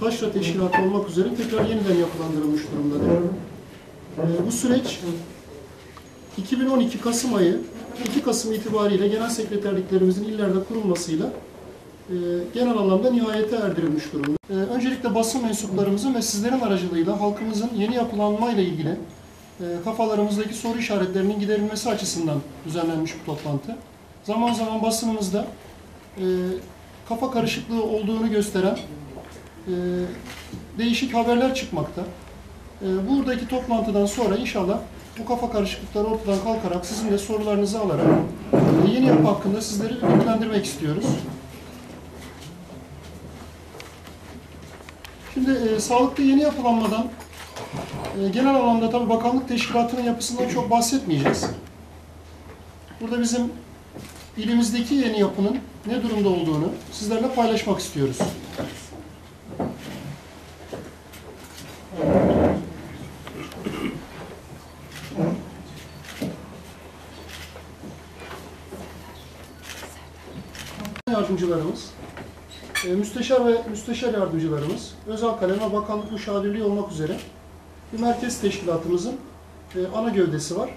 taşra teşkilatı olmak üzere tekrar yeniden yapılandırılmış durumdadır. Ee, bu süreç 2012 Kasım ayı 2 Kasım itibariyle genel sekreterliklerimizin illerde kurulmasıyla e, genel anlamda nihayete erdirilmiş durumda. E, öncelikle basın mensuplarımızın ve sizlerin aracılığıyla halkımızın yeni yapılanmayla ilgili e, kafalarımızdaki soru işaretlerinin giderilmesi açısından düzenlenmiş bu toplantı. Zaman zaman basınımızda e, kafa karışıklığı olduğunu gösteren e, değişik haberler çıkmakta. E, buradaki toplantıdan sonra inşallah bu kafa karışıklıkları ortadan kalkarak sizin de sorularınızı alarak e, yeni yapı hakkında sizleri bilgilendirmek istiyoruz. Şimdi e, sağlıkta yeni yapılanmadan e, genel anlamda tabii bakanlık teşkilatının yapısından çok bahsetmeyeceğiz. Burada bizim ilimizdeki yeni yapının ne durumda olduğunu sizlerle paylaşmak istiyoruz. yardımcılarımız, e, müsteşar ve müsteşar yardımcılarımız, özel kalem ve bakanlık müşavirliği olmak üzere bir merkez teşkilatımızın e, ana gövdesi var.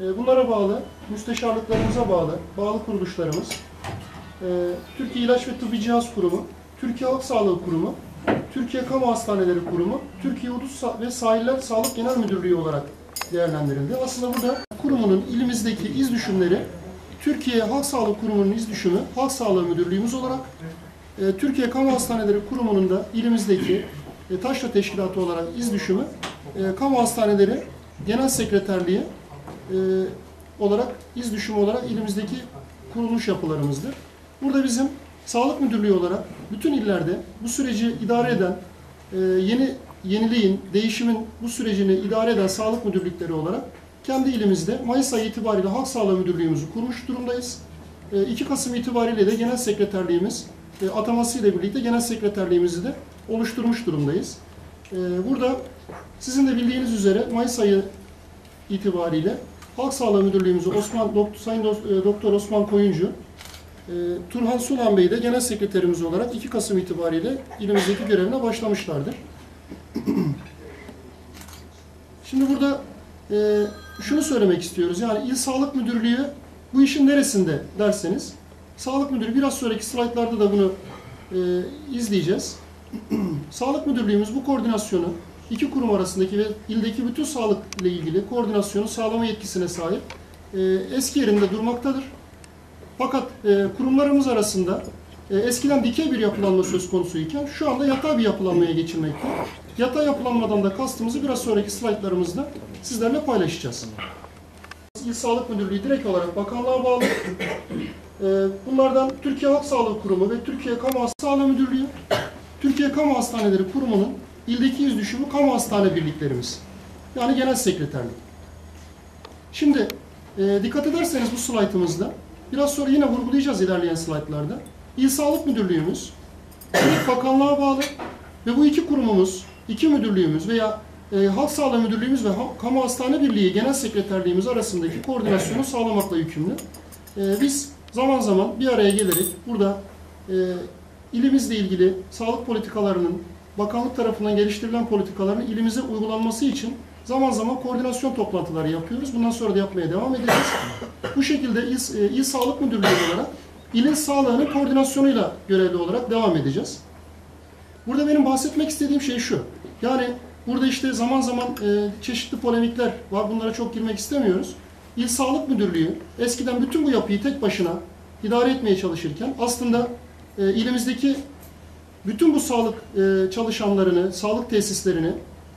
E, Bunlara bağlı, müsteşarlıklarımıza bağlı, bağlı kuruluşlarımız, e, Türkiye İlaç ve Tıbbi Cihaz Kurumu, Türkiye Halk Sağlığı Kurumu, Türkiye Kamu Hastaneleri Kurumu, Türkiye Sa- ve Sahiller Sağlık Genel Müdürlüğü olarak değerlendirildi. Aslında burada kurumunun ilimizdeki iz düşümleri Türkiye Halk Sağlığı Kurumu'nun iz düşümü Halk Sağlığı Müdürlüğümüz olarak e, Türkiye Kamu Hastaneleri Kurumu'nun da ilimizdeki e, taşra teşkilatı olarak iz düşümü e, Kamu Hastaneleri Genel Sekreterliği e, olarak iz düşümü olarak ilimizdeki kuruluş yapılarımızdır. Burada bizim Sağlık Müdürlüğü olarak bütün illerde bu süreci idare eden e, yeni yeniliğin, değişimin bu sürecini idare eden sağlık müdürlükleri olarak kendi ilimizde Mayıs ayı itibariyle Halk Sağlığı Müdürlüğümüzü kurmuş durumdayız. E, 2 Kasım itibariyle de genel sekreterliğimiz e, atamasıyla birlikte genel sekreterliğimizi de oluşturmuş durumdayız. E, Burada sizin de bildiğiniz üzere Mayıs ayı itibariyle Halk Sağlığı Müdürlüğümüzü Osman Dok- Sayın e, Doktor Osman Koyuncu, e, Turhan Sulan Bey de genel sekreterimiz olarak 2 Kasım itibariyle ilimizdeki görevine başlamışlardır. Şimdi burada e, şunu söylemek istiyoruz. Yani İl Sağlık Müdürlüğü bu işin neresinde derseniz, Sağlık Müdürü biraz sonraki slaytlarda da bunu e, izleyeceğiz. Sağlık Müdürlüğümüz bu koordinasyonu iki kurum arasındaki ve ildeki bütün sağlık ile ilgili koordinasyonu sağlama yetkisine sahip e, eski yerinde durmaktadır. Fakat e, kurumlarımız arasında e, eskiden dikey bir yapılanma söz konusuyken şu anda yatay bir yapılanmaya geçilmekte. Yatay yapılanmadan da kastımızı biraz sonraki slaytlarımızda sizlerle paylaşacağız. İl Sağlık Müdürlüğü direkt olarak bakanlığa bağlı. E, bunlardan Türkiye Halk Sağlığı Kurumu ve Türkiye Kamu Sağlığı Müdürlüğü, Türkiye Kamu Hastaneleri Kurumu'nun ildeki yüz düşümü kamu hastane birliklerimiz. Yani genel sekreterlik. Şimdi e, dikkat ederseniz bu slaytımızda biraz sonra yine vurgulayacağız ilerleyen slaytlarda. İl Sağlık Müdürlüğümüz direkt bakanlığa bağlı ve bu iki kurumumuz, iki müdürlüğümüz veya e, Halk Sağlığı Müdürlüğümüz ve Ha- Kamu Hastane Birliği Genel Sekreterliğimiz arasındaki koordinasyonu sağlamakla yükümlü. E, biz zaman zaman bir araya gelerek burada e, ilimizle ilgili sağlık politikalarının bakanlık tarafından geliştirilen politikaların ilimize uygulanması için zaman zaman koordinasyon toplantıları yapıyoruz. Bundan sonra da yapmaya devam edeceğiz. Bu şekilde İl, e, İl Sağlık Müdürlüğü olarak ilin sağlığının koordinasyonuyla görevli olarak devam edeceğiz. Burada benim bahsetmek istediğim şey şu. Yani burada işte zaman zaman e, çeşitli polemikler var. Bunlara çok girmek istemiyoruz. İl Sağlık Müdürlüğü eskiden bütün bu yapıyı tek başına idare etmeye çalışırken aslında e, ilimizdeki bütün bu sağlık e, çalışanlarını, sağlık tesislerini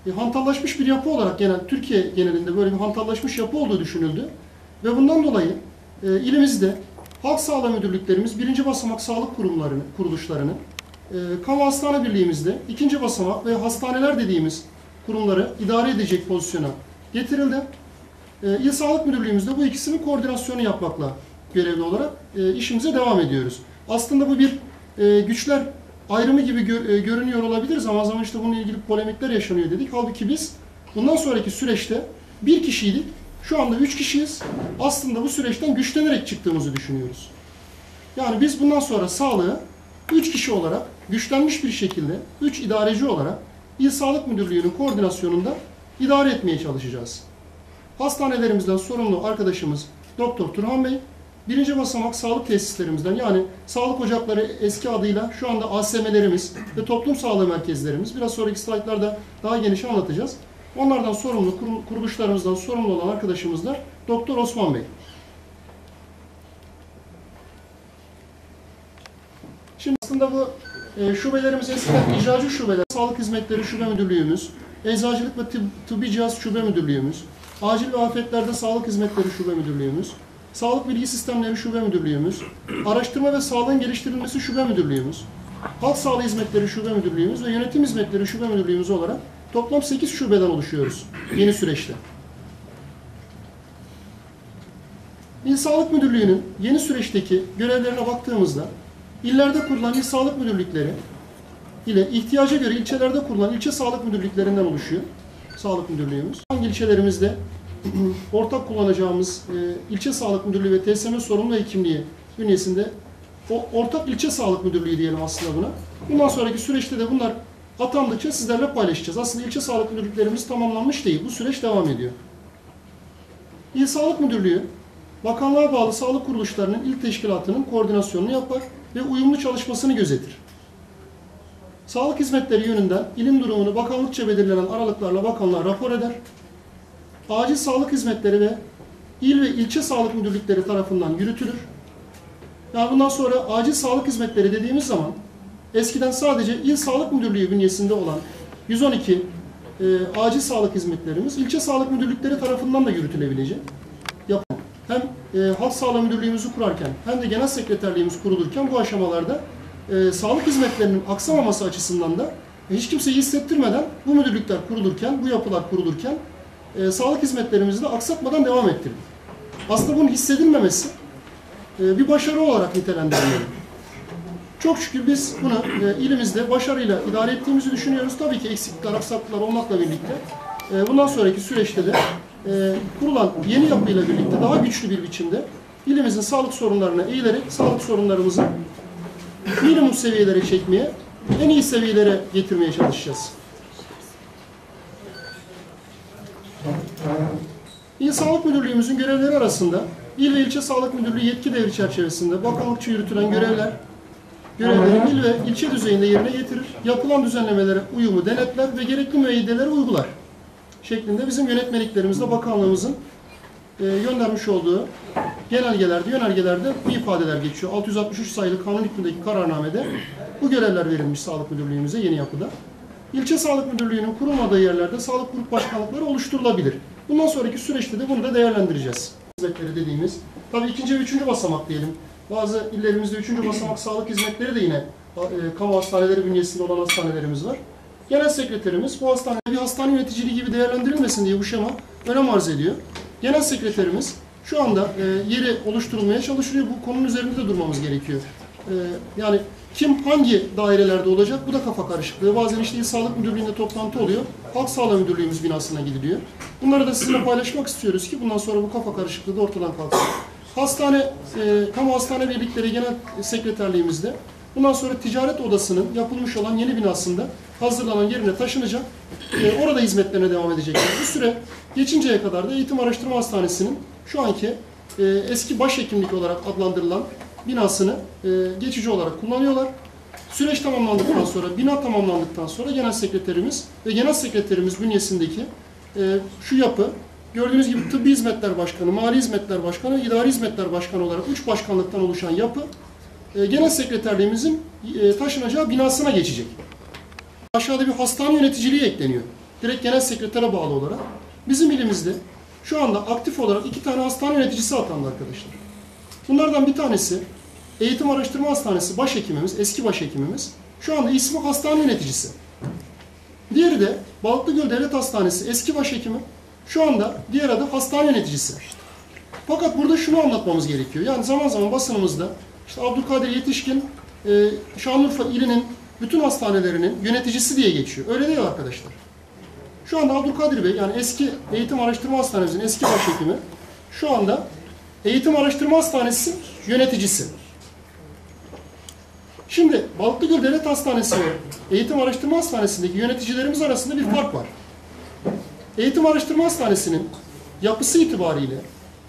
e, hantallaşmış bir yapı olarak genel Türkiye genelinde böyle bir hantallaşmış yapı olduğu düşünüldü. Ve bundan dolayı e, ilimizde halk sağlığı müdürlüklerimiz birinci basamak sağlık kurumlarını, kuruluşlarını, e, kamu hastane birliğimizde ikinci basamak ve hastaneler dediğimiz kurumları idare edecek pozisyona getirildi. E, İl Sağlık Müdürlüğümüzde bu ikisinin koordinasyonu yapmakla görevli olarak işimize devam ediyoruz. Aslında bu bir güçler ayrımı gibi gör- e, görünüyor olabilir. Zaman zaman işte bununla ilgili polemikler yaşanıyor dedik. Halbuki biz bundan sonraki süreçte bir kişiydik. Şu anda üç kişiyiz. Aslında bu süreçten güçlenerek çıktığımızı düşünüyoruz. Yani biz bundan sonra sağlığı üç kişi olarak güçlenmiş bir şekilde, üç idareci olarak İl Sağlık Müdürlüğü'nün koordinasyonunda idare etmeye çalışacağız. Hastanelerimizden sorumlu arkadaşımız Doktor Turhan Bey, birinci basamak sağlık tesislerimizden yani sağlık ocakları eski adıyla şu anda ASM'lerimiz ve toplum sağlığı merkezlerimiz. Biraz sonraki slaytlarda daha geniş anlatacağız. Onlardan sorumlu, kuruluşlarımızdan sorumlu olan arkadaşımız da Doktor Osman Bey. Şimdi aslında bu e, şubelerimiz eskiden icracı şubeler, sağlık hizmetleri şube müdürlüğümüz, eczacılık ve tıb- tıbbi cihaz şube müdürlüğümüz, acil ve afetlerde sağlık hizmetleri şube müdürlüğümüz, sağlık bilgi sistemleri şube müdürlüğümüz, araştırma ve sağlığın geliştirilmesi şube müdürlüğümüz, halk sağlığı hizmetleri şube müdürlüğümüz ve yönetim hizmetleri şube müdürlüğümüz olarak toplam 8 şubeden oluşuyoruz yeni süreçte. İl Sağlık Müdürlüğü'nün yeni süreçteki görevlerine baktığımızda illerde kurulan il sağlık müdürlükleri ile ihtiyaca göre ilçelerde kurulan ilçe sağlık müdürlüklerinden oluşuyor. Sağlık müdürlüğümüz. Hangi ilçelerimizde ortak kullanacağımız e, ilçe sağlık müdürlüğü ve TSM sorumlu hekimliği bünyesinde o ortak ilçe sağlık müdürlüğü diyelim aslında buna. Bundan sonraki süreçte de bunlar atandıkça sizlerle paylaşacağız. Aslında ilçe sağlık müdürlüklerimiz tamamlanmış değil. Bu süreç devam ediyor. İl Sağlık Müdürlüğü, bakanlığa bağlı sağlık kuruluşlarının il teşkilatının koordinasyonunu yapar ve uyumlu çalışmasını gözetir. Sağlık hizmetleri yönünden ilin durumunu bakanlıkça belirlenen aralıklarla bakanlığa rapor eder. Acil sağlık hizmetleri ve il ve ilçe sağlık müdürlükleri tarafından yürütülür. Yani bundan sonra acil sağlık hizmetleri dediğimiz zaman eskiden sadece il sağlık müdürlüğü bünyesinde olan 112 e, acil sağlık hizmetlerimiz ilçe sağlık müdürlükleri tarafından da yürütülebilecek. Yap- Hem e, halk sağlığı müdürlüğümüzü kurarken hem de genel sekreterliğimiz kurulurken bu aşamalarda e, sağlık hizmetlerinin aksamaması açısından da hiç kimseyi hissettirmeden bu müdürlükler kurulurken, bu yapılar kurulurken e, sağlık hizmetlerimizi de aksatmadan devam ettirdik. Aslında bunun hissedilmemesi e, bir başarı olarak nitelendirilmeli. Çok şükür biz bunu e, ilimizde başarıyla idare ettiğimizi düşünüyoruz. Tabii ki eksiklikler, aksaklıklar olmakla birlikte e, bundan sonraki süreçte de e, kurulan yeni yapıyla birlikte daha güçlü bir biçimde ilimizin sağlık sorunlarına eğilerek sağlık sorunlarımızı minimum seviyelere çekmeye, en iyi seviyelere getirmeye çalışacağız. İl Sağlık Müdürlüğümüzün görevleri arasında İl ve ilçe sağlık müdürlüğü yetki devri çerçevesinde bakanlıkça yürütülen görevler, görevleri il ve ilçe düzeyinde yerine getirir, yapılan düzenlemelere uyumu denetler ve gerekli müeyyideleri uygular şeklinde bizim yönetmeliklerimizde bakanlığımızın e, göndermiş olduğu genelgelerde, yönergelerde bu ifadeler geçiyor. 663 sayılı kanun hükmündeki kararnamede bu görevler verilmiş Sağlık Müdürlüğümüze yeni yapıda. İlçe Sağlık Müdürlüğü'nün kurulmadığı yerlerde sağlık grup başkanlıkları oluşturulabilir. Bundan sonraki süreçte de bunu da değerlendireceğiz. Hizmetleri dediğimiz, tabii ikinci ve üçüncü basamak diyelim. Bazı illerimizde üçüncü basamak sağlık hizmetleri de yine e, kamu hastaneleri bünyesinde olan hastanelerimiz var. Genel sekreterimiz bu hastane bir hastane yöneticiliği gibi değerlendirilmesin diye bu şema önem arz ediyor. Genel sekreterimiz şu anda e, yeri oluşturulmaya çalışılıyor. Bu konunun üzerinde de durmamız gerekiyor. E, yani kim hangi dairelerde olacak bu da kafa karışıklığı. Bazen işte Sağlık Müdürlüğü'nde toplantı oluyor. Halk Sağlığı Müdürlüğümüz binasına gidiliyor. Bunları da sizinle paylaşmak istiyoruz ki bundan sonra bu kafa karışıklığı da ortadan kalksın. Hastane, e, kamu hastane birlikleri genel sekreterliğimizde bundan sonra ticaret odasının yapılmış olan yeni binasında hazırlanan yerine taşınacak. E, orada hizmetlerine devam edecekler. Bu süre geçinceye kadar da Eğitim Araştırma Hastanesi'nin şu anki e, eski başhekimlik olarak adlandırılan binasını e, geçici olarak kullanıyorlar. Süreç tamamlandıktan sonra, bina tamamlandıktan sonra genel sekreterimiz ve genel sekreterimiz bünyesindeki e, şu yapı gördüğünüz gibi tıbbi hizmetler başkanı, mali hizmetler başkanı, idari hizmetler başkanı olarak üç başkanlıktan oluşan yapı e, genel sekreterliğimizin e, taşınacağı binasına geçecek. Aşağıda bir hastane yöneticiliği ekleniyor. direkt genel sekretere bağlı olarak bizim ilimizde şu anda aktif olarak iki tane hastane yöneticisi atandı arkadaşlar. Bunlardan bir tanesi Eğitim Araştırma Hastanesi başhekimimiz, eski başhekimimiz. Şu anda ismi hastane yöneticisi. Diğeri de Balıklıgöl Devlet Hastanesi eski başhekimi. Şu anda diğer adı hastane yöneticisi. Fakat burada şunu anlatmamız gerekiyor. Yani zaman zaman basınımızda işte Abdülkadir Yetişkin e, Şanlıurfa ilinin bütün hastanelerinin yöneticisi diye geçiyor. Öyle değil arkadaşlar. Şu anda Abdülkadir Bey yani eski Eğitim Araştırma Hastanemizin eski başhekimi şu anda Eğitim Araştırma Hastanesi yöneticisi. Şimdi Balıklıgöl Devlet Hastanesi ve Eğitim Araştırma Hastanesi'ndeki yöneticilerimiz arasında bir fark var. Eğitim Araştırma Hastanesi'nin yapısı itibariyle,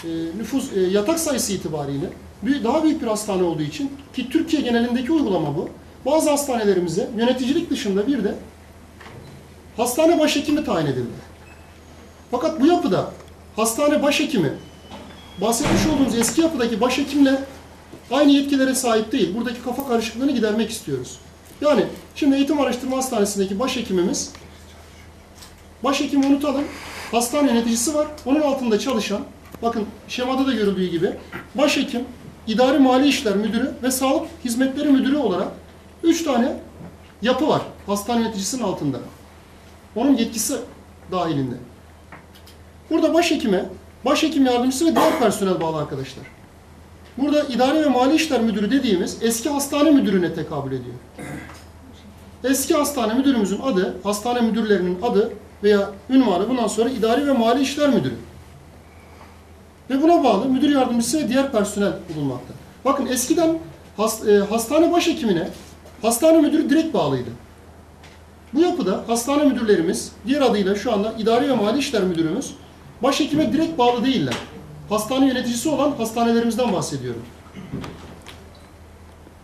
e, nüfus e, yatak sayısı itibariyle büyük- daha büyük bir hastane olduğu için ki Türkiye genelindeki uygulama bu. Bazı hastanelerimize yöneticilik dışında bir de hastane başhekimi tayin edildi. Fakat bu yapıda hastane başhekimi bahsetmiş olduğumuz eski yapıdaki başhekimle aynı yetkilere sahip değil. Buradaki kafa karışıklığını gidermek istiyoruz. Yani şimdi Eğitim Araştırma Hastanesi'ndeki başhekimimiz Başhekimi unutalım. Hastane yöneticisi var. Onun altında çalışan, bakın şemada da görüldüğü gibi başhekim, idari mali işler müdürü ve sağlık hizmetleri müdürü olarak 3 tane yapı var hastane yöneticisinin altında. Onun yetkisi dahilinde. Burada başhekime, başhekim yardımcısı ve diğer personel bağlı arkadaşlar. Burada idari ve mali işler müdürü dediğimiz eski hastane müdürüne tekabül ediyor. Eski hastane müdürümüzün adı, hastane müdürlerinin adı veya ünvanı bundan sonra idari ve mali işler müdürü. Ve buna bağlı müdür yardımcısı ve diğer personel bulunmakta. Bakın eskiden has- e, hastane başhekimine hastane müdürü direkt bağlıydı. Bu yapıda hastane müdürlerimiz, diğer adıyla şu anda idari ve mali işler müdürümüz, başhekime direkt bağlı değiller. Hastane yöneticisi olan hastanelerimizden bahsediyorum.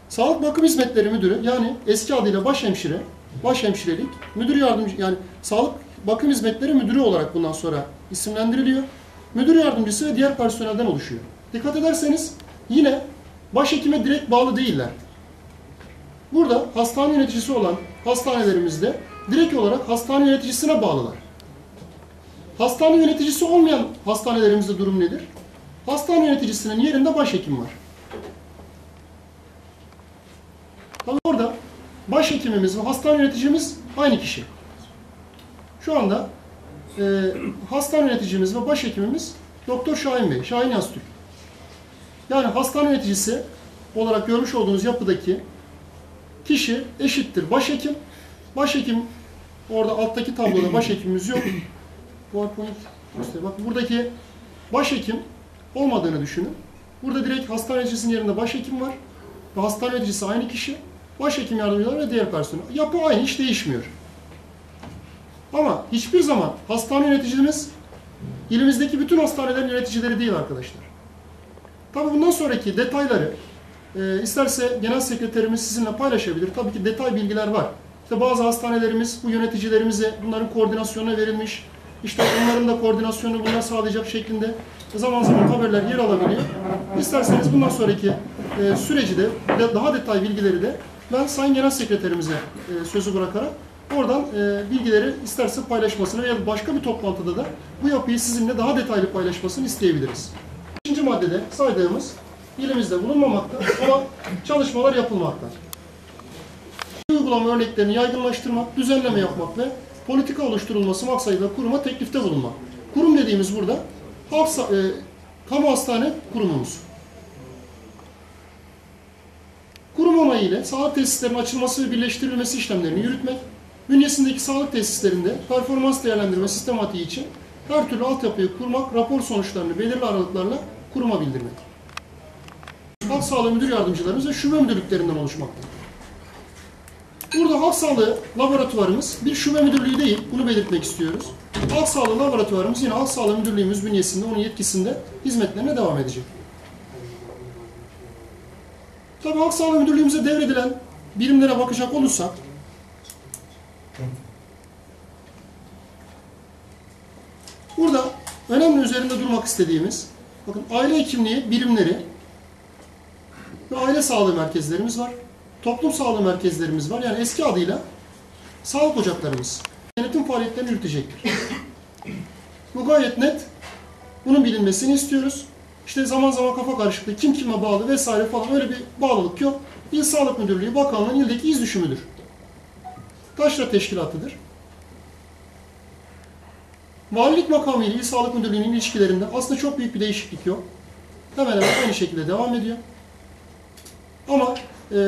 Sağlık Bakım Hizmetleri Müdürü yani eski adıyla başhemşire, başhemşirelik, müdür yardımcı yani Sağlık Bakım Hizmetleri Müdürü olarak bundan sonra isimlendiriliyor. Müdür yardımcısı ve diğer personelden oluşuyor. Dikkat ederseniz yine başhekime direkt bağlı değiller. Burada hastane yöneticisi olan hastanelerimizde direkt olarak hastane yöneticisine bağlılar. Hastane yöneticisi olmayan hastanelerimizde durum nedir? Hastane yöneticisinin yerinde başhekim var. Tabii orada başhekimimiz ve hastane yöneticimiz aynı kişi. Şu anda e, hastane yöneticimiz ve başhekimimiz Doktor Şahin Bey, Şahin Yaztürk. Yani hastane yöneticisi olarak görmüş olduğunuz yapıdaki kişi eşittir başhekim. Başhekim orada alttaki tabloda başhekimimiz yok. PowerPoint göster. Bak buradaki başhekim olmadığını düşünün. Burada direkt hastane yöneticisinin yerinde başhekim var. Ve hastane yöneticisi aynı kişi. Başhekim yardımcıları ve diğer personel. Yapı aynı, hiç değişmiyor. Ama hiçbir zaman hastane yöneticimiz ilimizdeki bütün hastanelerin yöneticileri değil arkadaşlar. Tabii bundan sonraki detayları e, isterse genel sekreterimiz sizinle paylaşabilir. Tabii ki detay bilgiler var. İşte bazı hastanelerimiz bu yöneticilerimize bunların koordinasyonuna verilmiş. İşte onların da koordinasyonunu bunlar sağlayacak şeklinde zaman zaman haberler yer alabiliyor. İsterseniz bundan sonraki e, süreci de daha detay bilgileri de ben Sayın Genel Sekreterimize e, sözü bırakarak oradan e, bilgileri isterse paylaşmasını veya başka bir toplantıda da bu yapıyı sizinle daha detaylı paylaşmasını isteyebiliriz. İkinci maddede saydığımız ilimizde bulunmamakta ama çalışmalar yapılmakta. Uygulama örneklerini yaygınlaştırmak, düzenleme yapmak ve politika oluşturulması maksadıyla kuruma teklifte bulunmak. Kurum dediğimiz burada halk, e, kamu hastane kurumumuz. Kurum onayı sağlık tesislerinin açılması ve birleştirilmesi işlemlerini yürütmek, bünyesindeki sağlık tesislerinde performans değerlendirme sistematiği için her türlü altyapıyı kurmak, rapor sonuçlarını belirli aralıklarla kuruma bildirmek. Halk Sağlığı Müdür Yardımcılarımız ve şube müdürlüklerinden oluşmaktadır. Burada halk sağlığı laboratuvarımız bir şube müdürlüğü değil, bunu belirtmek istiyoruz. Halk sağlığı laboratuvarımız yine halk sağlığı müdürlüğümüz bünyesinde, onun yetkisinde hizmetlerine devam edecek. Tabii halk sağlığı müdürlüğümüze devredilen birimlere bakacak olursak, burada önemli üzerinde durmak istediğimiz, bakın aile hekimliği birimleri ve aile sağlığı merkezlerimiz var. Toplum sağlığı merkezlerimiz var. Yani eski adıyla sağlık ocaklarımız. denetim faaliyetlerini yürütecektir. Bu gayet net. Bunun bilinmesini istiyoruz. İşte zaman zaman kafa karışıklığı, kim kime bağlı vesaire falan öyle bir bağlılık yok. İl Sağlık Müdürlüğü Bakanlığı'nın ildeki iz düşümüdür. Taşra Teşkilatı'dır. Valilik makamı ile İl Sağlık Müdürlüğü'nün ilişkilerinde aslında çok büyük bir değişiklik yok. Hemen hemen aynı şekilde devam ediyor. Ama e,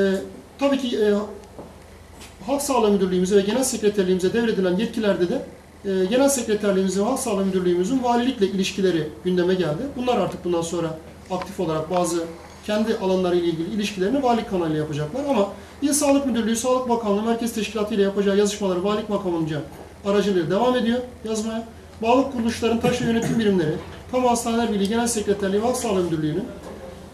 tabii ki e, Halk Sağlığı Müdürlüğümüze ve Genel Sekreterliğimize devredilen yetkilerde de e, Genel Sekreterliğimizin ve Halk Sağlığı Müdürlüğümüzün valilikle ilişkileri gündeme geldi. Bunlar artık bundan sonra aktif olarak bazı kendi alanlarıyla ilgili ilişkilerini valilik kanalıyla yapacaklar. Ama İl Sağlık Müdürlüğü, Sağlık Bakanlığı, Merkez Teşkilatı ile yapacağı yazışmaları valilik makamınca aracılığıyla devam ediyor yazmaya. Bağlı kuruluşların taşra yönetim birimleri, Kamu Hastaneler Birliği Genel Sekreterliği ve Halk Sağlığı Müdürlüğü'nün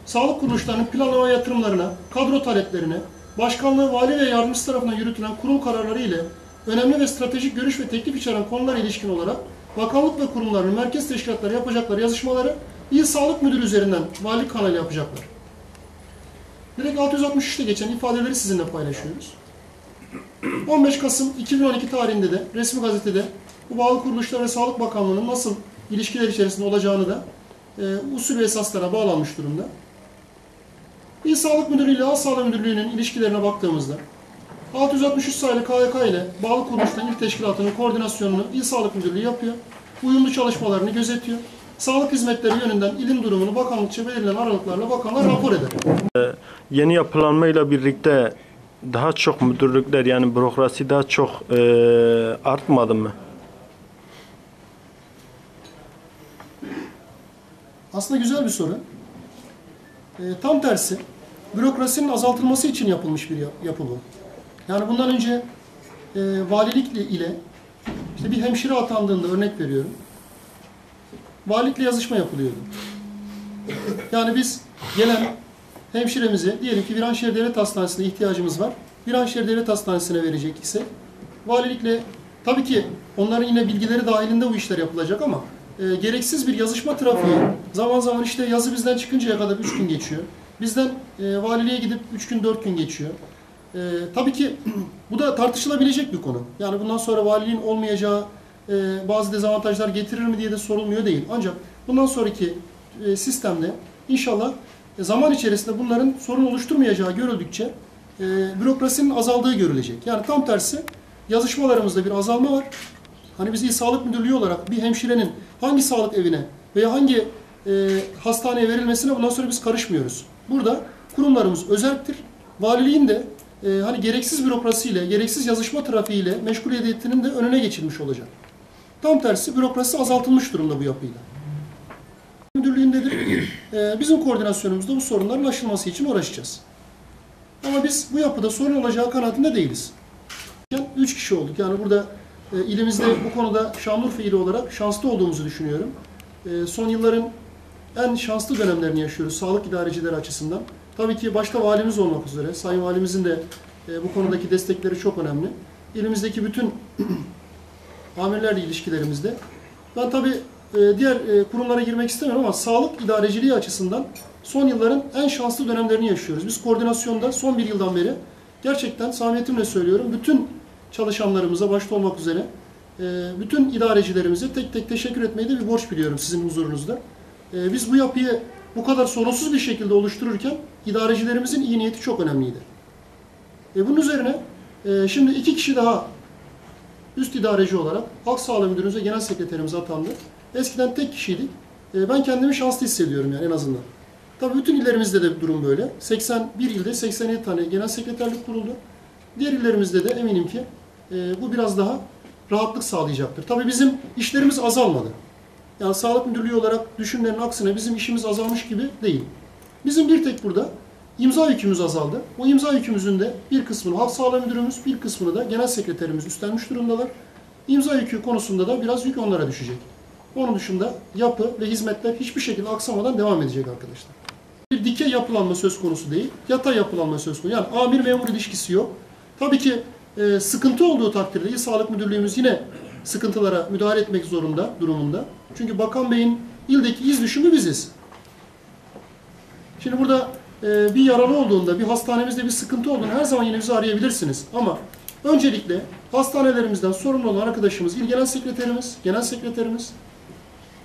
sağlık kuruluşlarının planlama yatırımlarına, kadro taleplerine, başkanlığı, vali ve yardımcısı tarafından yürütülen kurul kararları ile önemli ve stratejik görüş ve teklif içeren konulara ilişkin olarak bakanlık ve kurumların merkez teşkilatları yapacakları yazışmaları İl Sağlık Müdürü üzerinden valilik kanalı yapacaklar. Direkt 663'te geçen ifadeleri sizinle paylaşıyoruz. 15 Kasım 2012 tarihinde de resmi gazetede bu bağlı kuruluşlar ve Sağlık Bakanlığı'nın nasıl ilişkiler içerisinde olacağını da e, usul ve esaslara bağlanmış durumda. İl Sağlık Müdürlüğü ile Ağ Sağlığı Müdürlüğü'nün ilişkilerine baktığımızda 663 sayılı KYK ile bağlı kuruluşların il teşkilatının koordinasyonunu İl Sağlık Müdürlüğü yapıyor. Uyumlu çalışmalarını gözetiyor. Sağlık hizmetleri yönünden ilin durumunu bakanlıkça belirlenen aralıklarla bakanlar rapor eder. Yeni yapılanmayla birlikte daha çok müdürlükler yani bürokrasi daha çok e, artmadı mı? Aslında güzel bir soru. Ee, tam tersi, bürokrasinin azaltılması için yapılmış bir yap- yapı bu. Yani bundan önce e, valilik ile işte bir hemşire atandığında örnek veriyorum. Valilikle yazışma yapılıyordu. Yani biz gelen hemşiremize diyelim ki Viranşehir Devlet Hastanesi'ne ihtiyacımız var. Viranşehir Devlet Hastanesi'ne verecek ise valilikle tabii ki onların yine bilgileri dahilinde bu işler yapılacak ama e, gereksiz bir yazışma trafiği zaman zaman işte yazı bizden çıkıncaya kadar 3 gün geçiyor. Bizden e, valiliğe gidip 3 gün 4 gün geçiyor. E, tabii ki bu da tartışılabilecek bir konu. Yani bundan sonra valiliğin olmayacağı e, bazı dezavantajlar getirir mi diye de sorulmuyor değil. Ancak bundan sonraki e, sistemde inşallah e, zaman içerisinde bunların sorun oluşturmayacağı görüldükçe e, bürokrasinin azaldığı görülecek. Yani tam tersi yazışmalarımızda bir azalma var. Hani biz İl Sağlık Müdürlüğü olarak bir hemşirenin hangi sağlık evine veya hangi e, hastaneye verilmesine bundan sonra biz karışmıyoruz. Burada kurumlarımız özelliktir. Valiliğin de e, hani gereksiz bürokrasiyle, gereksiz yazışma trafiğiyle meşguliyetinin de önüne geçilmiş olacak. Tam tersi bürokrasi azaltılmış durumda bu yapıyla. Müdürlüğündedir. E, bizim koordinasyonumuzda bu sorunların aşılması için uğraşacağız. Ama biz bu yapıda sorun olacağı kanaatinde değiliz. Yani Üç kişi olduk. Yani burada e, ilimizde bu konuda Şanlıurfa ili olarak şanslı olduğumuzu düşünüyorum. E, son yılların en şanslı dönemlerini yaşıyoruz sağlık idarecileri açısından. Tabii ki başta valimiz olmak üzere, Sayın Valimizin de e, bu konudaki destekleri çok önemli. İlimizdeki bütün amirlerle ilişkilerimizde. Ben tabii e, diğer e, kurumlara girmek istemiyorum ama sağlık idareciliği açısından son yılların en şanslı dönemlerini yaşıyoruz. Biz koordinasyonda son bir yıldan beri gerçekten samimiyetimle söylüyorum bütün çalışanlarımıza başta olmak üzere e, bütün idarecilerimize tek tek teşekkür etmeyi de bir borç biliyorum sizin huzurunuzda. E, Biz bu yapıyı bu kadar sorunsuz bir şekilde oluştururken idarecilerimizin iyi niyeti çok önemliydi. E, bunun üzerine şimdi iki kişi daha üst idareci olarak Halk Sağlığı Müdürümüz ve Genel Sekreterimiz atandı. Eskiden tek kişiydik. Ben kendimi şanslı hissediyorum yani en azından. Tabii bütün illerimizde de durum böyle. 81 ilde 87 tane genel sekreterlik kuruldu. Diğer illerimizde de eminim ki e, bu biraz daha rahatlık sağlayacaktır. Tabii bizim işlerimiz azalmadı. Yani Sağlık Müdürlüğü olarak düşünülenin aksine bizim işimiz azalmış gibi değil. Bizim bir tek burada imza yükümüz azaldı. O imza yükümüzün de bir kısmını Halk Sağlığı Müdürümüz, bir kısmını da Genel Sekreterimiz üstlenmiş durumdalar. İmza yükü konusunda da biraz yük onlara düşecek. Onun dışında yapı ve hizmetler hiçbir şekilde aksamadan devam edecek arkadaşlar. Bir dikey yapılanma söz konusu değil, yatay yapılanma söz konusu. Yani amir memur ilişkisi yok. Tabii ki e, sıkıntı olduğu takdirde İl Sağlık Müdürlüğümüz yine sıkıntılara müdahale etmek zorunda durumunda. Çünkü Bakan Bey'in ildeki iz düşümü biziz. Şimdi burada e, bir yaralı olduğunda, bir hastanemizde bir sıkıntı olduğunda her zaman yine bizi arayabilirsiniz. Ama Öncelikle hastanelerimizden sorumlu olan arkadaşımız, il genel sekreterimiz, genel sekreterimiz,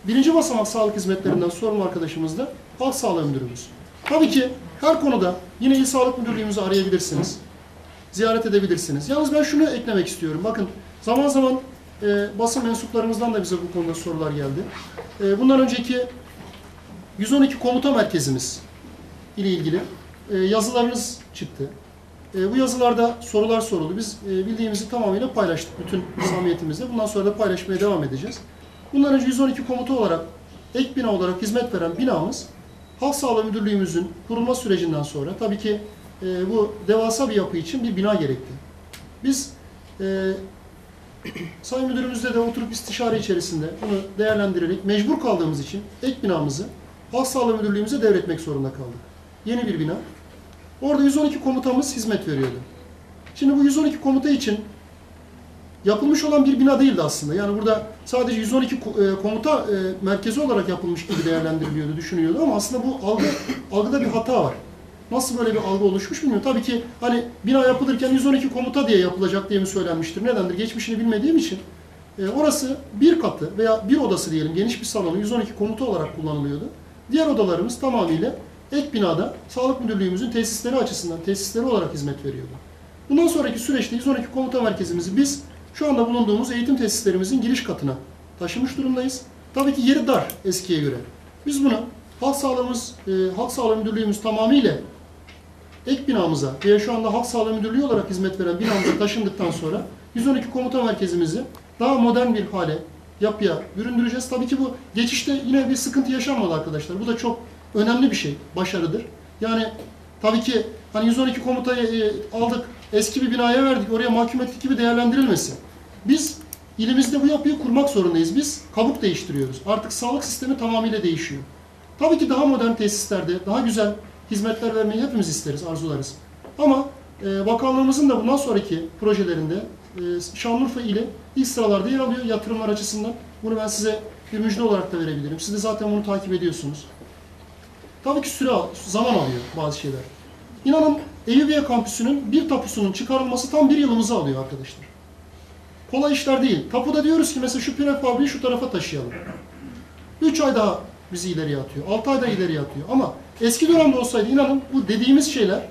birinci basamak sağlık hizmetlerinden sorumlu arkadaşımız da halk sağlığı müdürümüz. Tabii ki her konuda yine il sağlık müdürlüğümüzü arayabilirsiniz. Ziyaret edebilirsiniz. Yalnız ben şunu eklemek istiyorum. Bakın zaman zaman e, basın mensuplarımızdan da bize bu konuda sorular geldi. E, bundan önceki 112 komuta merkezimiz ile ilgili e, yazılarınız çıktı. E, bu yazılarda sorular soruldu. Biz e, bildiğimizi tamamıyla paylaştık bütün samimiyetimizle. Bundan sonra da paylaşmaya devam edeceğiz. Bundan önce 112 komuta olarak, ek bina olarak hizmet veren binamız, Halk Sağlığı Müdürlüğümüzün kurulma sürecinden sonra tabii ki e, bu devasa bir yapı için bir bina gerekti. Biz e, Sayın Müdürümüzle de oturup istişare içerisinde bunu değerlendirerek mecbur kaldığımız için ek binamızı Halk Sağlığı Müdürlüğümüze devretmek zorunda kaldık. Yeni bir bina. Orada 112 komutamız hizmet veriyordu. Şimdi bu 112 komuta için yapılmış olan bir bina değildi aslında. Yani burada sadece 112 ko- e, komuta e, merkezi olarak yapılmış gibi değerlendiriliyordu, düşünülüyordu ama aslında bu algı algıda bir hata var. Nasıl böyle bir algı oluşmuş bilmiyorum. Tabii ki hani bina yapılırken 112 komuta diye yapılacak diye mi söylenmiştir? Nedendir? Geçmişini bilmediğim için. E, orası bir katı veya bir odası diyelim geniş bir salonu 112 komuta olarak kullanılıyordu. Diğer odalarımız tamamıyla ek binada Sağlık Müdürlüğümüzün tesisleri açısından tesisleri olarak hizmet veriyordu. Bundan sonraki süreçte 112 komuta merkezimizi biz şu anda bulunduğumuz eğitim tesislerimizin giriş katına taşımış durumdayız. Tabii ki yeri dar eskiye göre. Biz bunu Halk Sağlığımız, e, Halk Sağlığı Müdürlüğümüz tamamıyla ek binamıza veya şu anda Halk Sağlığı Müdürlüğü olarak hizmet veren binamıza taşındıktan sonra 112 komuta merkezimizi daha modern bir hale, yapıya büründüreceğiz. Tabii ki bu geçişte yine bir sıkıntı yaşanmadı arkadaşlar. Bu da çok önemli bir şey, başarıdır. Yani tabii ki hani 112 komutayı e, aldık, eski bir binaya verdik, oraya mahkum ettik gibi değerlendirilmesin. Biz ilimizde bu yapıyı kurmak zorundayız. Biz kabuk değiştiriyoruz. Artık sağlık sistemi tamamıyla değişiyor. Tabii ki daha modern tesislerde, daha güzel hizmetler vermeyi hepimiz isteriz, arzularız. Ama e, bakanlığımızın da bundan sonraki projelerinde e, Şanlıurfa ili ilk sıralarda yer alıyor yatırımlar açısından. Bunu ben size bir müjde olarak da verebilirim. Siz de zaten bunu takip ediyorsunuz. Tabii ki süre, zaman alıyor bazı şeyler. İnanın Eyüpiye kampüsünün bir tapusunun çıkarılması tam bir yılımızı alıyor arkadaşlar. Kolay işler değil. Tapuda diyoruz ki mesela şu prefabriği şu tarafa taşıyalım. 3 ay daha bizi ileriye atıyor. 6 ay da ileriye atıyor. Ama eski dönemde olsaydı inanın bu dediğimiz şeyler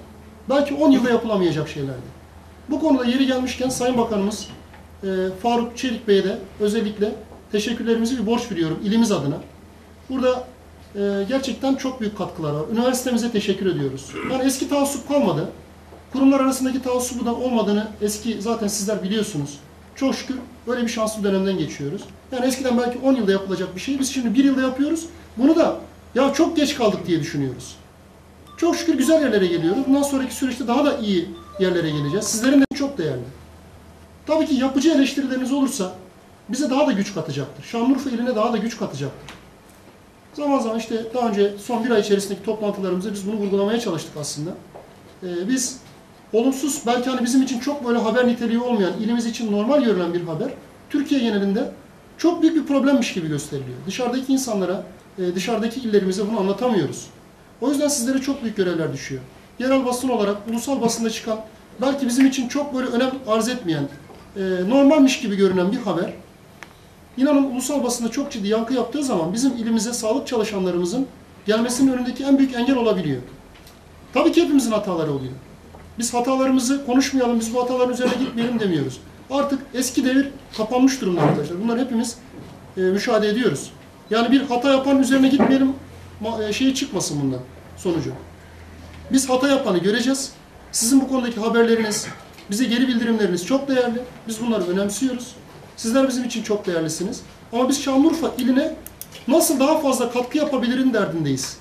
belki 10 yılda yapılamayacak şeylerdi. Bu konuda yeri gelmişken Sayın Bakanımız e, Faruk Çelik Bey'e de özellikle teşekkürlerimizi bir borç veriyorum ilimiz adına. Burada e, gerçekten çok büyük katkılar var. Üniversitemize teşekkür ediyoruz. Yani eski taassup kalmadı. Kurumlar arasındaki taassubu da olmadığını eski zaten sizler biliyorsunuz. Çok şükür böyle bir şanslı dönemden geçiyoruz. Yani eskiden belki 10 yılda yapılacak bir şeyi biz şimdi 1 yılda yapıyoruz. Bunu da ya çok geç kaldık diye düşünüyoruz. Çok şükür güzel yerlere geliyoruz. Bundan sonraki süreçte daha da iyi yerlere geleceğiz. Sizlerin de çok değerli. Tabii ki yapıcı eleştirileriniz olursa bize daha da güç katacaktır. Şanlıurfa iline daha da güç katacaktır. Zaman zaman işte daha önce son bir ay içerisindeki toplantılarımızda biz bunu vurgulamaya çalıştık aslında. Ee, biz olumsuz, belki hani bizim için çok böyle haber niteliği olmayan, ilimiz için normal görülen bir haber, Türkiye genelinde çok büyük bir problemmiş gibi gösteriliyor. Dışarıdaki insanlara, e, dışarıdaki illerimize bunu anlatamıyoruz. O yüzden sizlere çok büyük görevler düşüyor. Yerel basın olarak, ulusal basında çıkan, belki bizim için çok böyle önem arz etmeyen, e, normalmiş gibi görünen bir haber, İnanın ulusal basında çok ciddi yankı yaptığı zaman bizim ilimize sağlık çalışanlarımızın gelmesinin önündeki en büyük engel olabiliyor. Tabii ki hepimizin hataları oluyor. Biz hatalarımızı konuşmayalım, biz bu hataların üzerine gitmeyelim demiyoruz. Artık eski devir kapanmış durumda arkadaşlar. Bunları hepimiz e, müşahede ediyoruz. Yani bir hata yapan üzerine gitmeyelim e, şeyi çıkmasın bundan sonucu. Biz hata yapanı göreceğiz. Sizin bu konudaki haberleriniz, bize geri bildirimleriniz çok değerli. Biz bunları önemsiyoruz. Sizler bizim için çok değerlisiniz. Ama biz Şanlıurfa iline nasıl daha fazla katkı yapabilirim derdindeyiz.